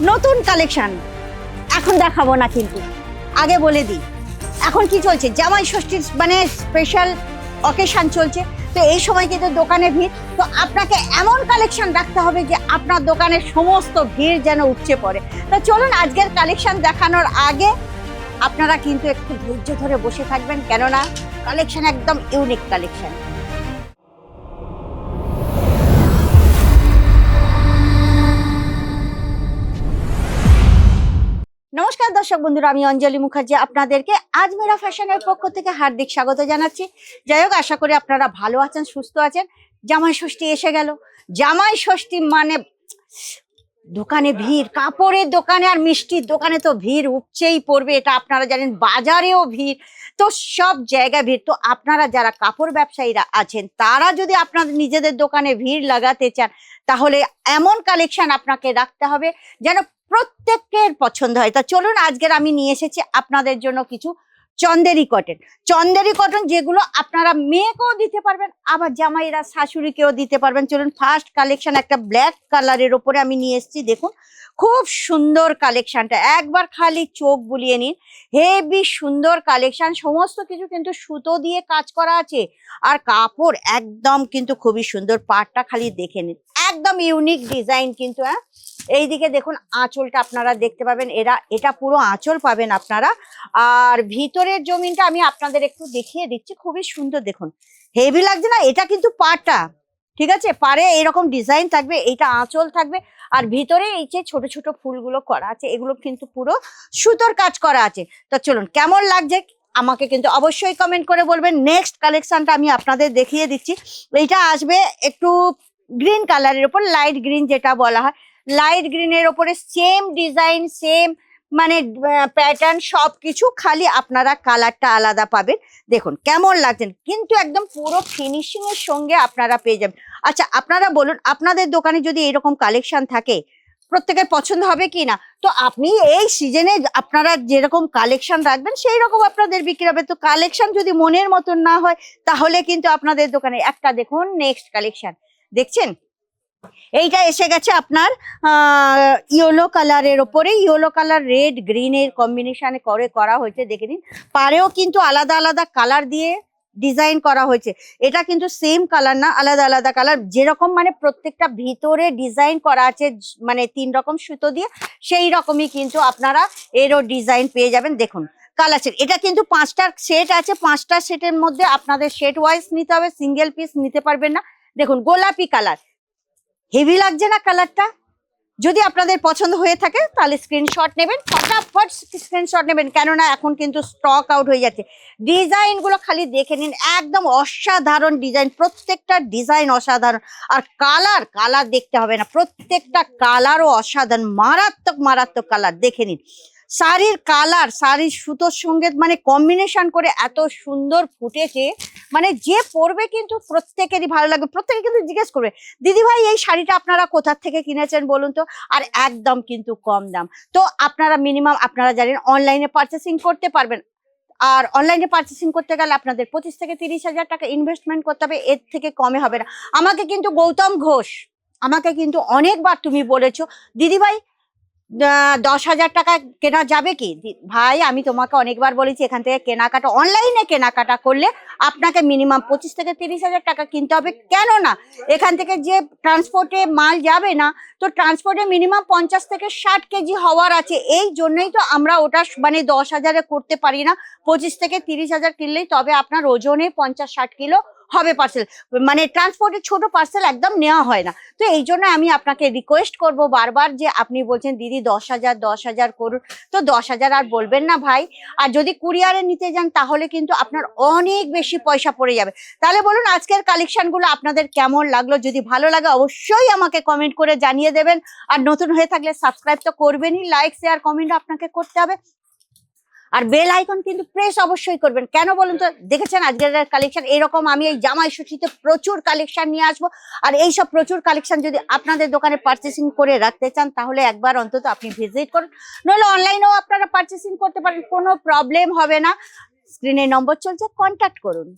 নতুন কালেকশন। এখন দেখাবো না কিন্তু। আগে বলে দিই, এখন কি চলছে? জামাই ষষ্ঠীর মানে স্পেশাল অকেশন চলছে। তো এই সময় কিন্তু দোকানে ভিড়। তো আপনাকে এমন কালেকশন রাখতে হবে যে আপনার দোকানের সমস্ত ভিড় যেন উপচে পড়ে। তো চলুন আজকের কালেকশন দেখানোর আগে আপনারা কিন্তু একটু ধৈর্য ধরে বসে থাকবেন। কেননা কালেকশন একদম ইউনিক কালেকশন। নমস্কার দর্শক বন্ধুরা, আমি অঞ্জলি মুখার্জি আপনাদেরকে আজমেরা ফ্যাশনের পক্ষ থেকে হার্দিক স্বাগত জানাচ্ছি। যাই হোক, আশা করি আপনারা ভালো আছেন, সুস্থ আছেন। জামাই ষষ্ঠী এসে গেল। জামাই ষষ্ঠী মানে দোকানে ভিড়, কাপড়ের দোকানে আর মিষ্টির দোকানে তো ভিড় উপচেই পড়বে, এটা আপনারা জানেন, বাজারেও ভিড়। তো সব জায়গায় ভিড়। তো আপনারা যারা কাপড় ব্যবসায়ীরা আছেন, তারা যদি আপনাদের নিজেদের দোকানে ভিড় লাগাতে চান, তাহলে এমন কালেকশন আপনাকে রাখতে হবে যেন প্রত্যেকের পছন্দ হয়। তা চলুন, আজকের আমি নিয়ে এসেছি আপনাদের জন্য কিছু চন্দেরি কটন চন্দেরি কটন যেগুলো আপনারা মেয়েকেও দিতে পারবেন, আবার জামাইরা, শাশুড়িকেও দিতে পারবেন। চলুন ফার্স্ট কালেকশন একটা ব্ল্যাক কালারের ওপরে আমি নিয়ে এসেছি, দেখুন। খুব সুন্দর কালেকশনটা একবার খালি চোখ বুলিয়ে নিন। হেভি সুন্দর কালেকশন সমস্ত কিছু কিন্তু সুতো দিয়ে কাজ করা আছে। আর কাপড় একদম কিন্তু খুবই সুন্দর। পাটটা খালি দেখে নিন। একদম ইউনিক ডিজাইন কিন্তু হ্যাঁ? এইদিকে দেখুন আঁচলটা আপনারা দেখতে পাবেন। এরা, এটা পুরো আঁচল পাবেন আপনারা। আর ভিতরের জমিনটা আমি আপনাদের একটু দেখিয়ে দিচ্ছি। খুবই সুন্দর দেখুন। হেভি লাগছে না, এটা কিন্তু পাটা ঠিক আছে? পারে এরকম ডিজাইন থাকবে, এটা আঁচল থাকবে। আর ভিতরে এই যে ছোট ছোট ফুলগুলো করা আছে, এগুলো কিন্তু পুরো সুতোর কাজ করা আছে। তো চলুন, কেমন লাগছে? আমাকে কিন্তু অবশ্যই কমেন্ট করে বলবেন। নেক্সট কালেকশনটা আমি আপনাদের দেখিয়ে দিচ্ছি। এইটা আসবে একটু গ্রিন কালারের উপর লাইট গ্রিন যেটা বলা হয়। লাইট গ্রিনের ওপরে সেম ডিজাইন সেম মানে প্যাটার্ন সব কিছু খালি আপনারা কালারটা আলাদা পাবেন। দেখুন কেমন লাগছেন কিন্তু একদম পুরো ফিনিশিং এর সঙ্গে আপনারা পেয়ে যাবেন। আচ্ছা আপনারা বলুন, আপনাদের দোকানে যদি এরকম কালেকশন থাকে, প্রত্যেকের পছন্দ হবে কি না? তো আপনি এই সিজনে আপনারা যেরকম কালেকশন রাখবেন, সেই রকম আপনাদের বিক্রি হবে। তো কালেকশন যদি মনের মতন না হয়, তাহলে কিন্তু আপনাদের দোকানে একটা দেখুন নেক্সট কালেকশন দেখছেন? এইটা এসে গেছে আপনার ইয়েলো কালারের ওপরে। ইয়েলো কালার রেড গ্রিনের কম্বিনেশনে করে, করা হয়েছে, দেখে নিন। পারেও কিন্তু আলাদা আলাদা কালার দিয়ে ডিজাইন করা হয়েছে। এটা কিন্তু সেম কালার না, আলাদা আলাদা কালার যেরকম মানে প্রত্যেকটা ভিতরে ডিজাইন করা আছে মানে তিন রকম সুতো দিয়ে, সেই রকমই কিন্তু আপনারা এরও ডিজাইন পেয়ে যাবেন। দেখুন কালার সেট এটা কিন্তু পাঁচটার সেট আছে। পাঁচটা সেটের মধ্যে আপনাদের সেট ওয়াইজ নিতে হবে সিঙ্গেল পিস নিতে পারবেন না। দেখুন, গোলাপি কালার হেভি লাগছে না কালারটা? যদি আপনাদের পছন্দ হয়ে থাকে, তাহলে স্ক্রিনশট নেবেন। ফটাফট স্ক্রিনশট নেবেন, কেননা এখন কিন্তু স্টক আউট হয়ে যাচ্ছে। ডিজাইনগুলো খালি দেখে নিন, একদম অসাধারণ ডিজাইন, প্রত্যেকটা ডিজাইন অসাধারণ। আর কালার কালার দেখতে হবে না, প্রত্যেকটা কালারও অসাধারণ, মারাত্মক মারাত্মক কালার, দেখে নিন। শাড়ির কালার শাড়ির সুতোর সঙ্গে মানে কম্বিনেশন করে এত সুন্দর ফুটেছে। মানে যে পরবে কিন্তু প্রত্যেকেরই ভালো লাগবে। প্রত্যেকে কিন্তু জিজ্ঞেস করবে দিদি ভাই এই শাড়িটা আপনারা কোথা থেকে কিনেছেন বলুন তো? আর একদম কিন্তু কম দাম। তো আপনারা মিনিমাম আপনারা জানেন অনলাইনে পারচেসিং করতে পারবেন। আর অনলাইনে পারচেসিং করতে গেলে আপনাদের পঁচিশ থেকে তিরিশ হাজার টাকা ইনভেস্টমেন্ট করতে হবে এর থেকে কমে হবে না। আমাকে কিন্তু গৌতম ঘোষ আমাকে কিন্তু অনেকবার তুমি বলেছ দিদি ভাই আহ, দশ হাজার টাকা কেনা যাবে কি? ভাই, আমি তোমাকে অনেকবার বলেছি, এখান থেকে কেনাকাটা অনলাইনে কেনাকাটা করলে আপনাকে মিনিমাম পঁচিশ থেকে তিরিশ হাজার টাকা কিনতে হবে। কেন না এখান থেকে যে ট্রান্সপোর্টে মাল যাবে না, তো ট্রান্সপোর্টে মিনিমাম পঞ্চাশ থেকে ষাট কেজি হওয়ার আছে। এই জন্যই তো আমরা ওটা মানে দশ হাজারে করতে পারি না। পঁচিশ থেকে তিরিশ হাজার কিনলেই তবে আপনার ওজনে পঞ্চাশ ষাট কিলো হবে পার্সেল মানে ট্রান্সপোর্টের ছোট পার্সেল একদম নেওয়া হয় না। তো এই জন্য আমি আপনাকে রিকোয়েস্ট করব বারবার যে আপনি বলছেন, দিদি, দশ হাজার দশ হাজার করুন। তো দশ হাজার আর বলবেন না ভাই। আর যদি কুরিয়ারে নিতে যান, তাহলে কিন্তু আপনার অনেক বেশি পয়সা পড়ে যাবে। তাহলে বলুন, আজকের কালেকশনগুলো আপনাদের কেমন লাগল? যদি ভালো লাগে, অবশ্যই আমাকে কমেন্ট করে জানিয়ে দেবেন। আর নতুন হয়ে থাকলে সাবস্ক্রাইব তো করবেনই। লাইক শেয়ার কমেন্ট আপনাকে করতে হবে। আর বেল আইকন কিন্তু প্রেস অবশ্যই করবেন। কেন বলুন তো? দেখেছেন আজকের কালেকশন এরকম আমি এই জামাই সুচিতে প্রচুর কালেকশন নিয়ে আসব। আর এই সব প্রচুর কালেকশন যদি আপনাদের দোকানে পারচেসিং করে রাখতে চান, তাহলে একবার অন্তত আপনি ভিজিট করুন। নইলে অনলাইনেও আপনারা পারচেসিং করতে পারেন, কোনো প্রবলেম হবে না। স্ক্রিনে নম্বর চলছে কন্ট্যাক্ট করুন।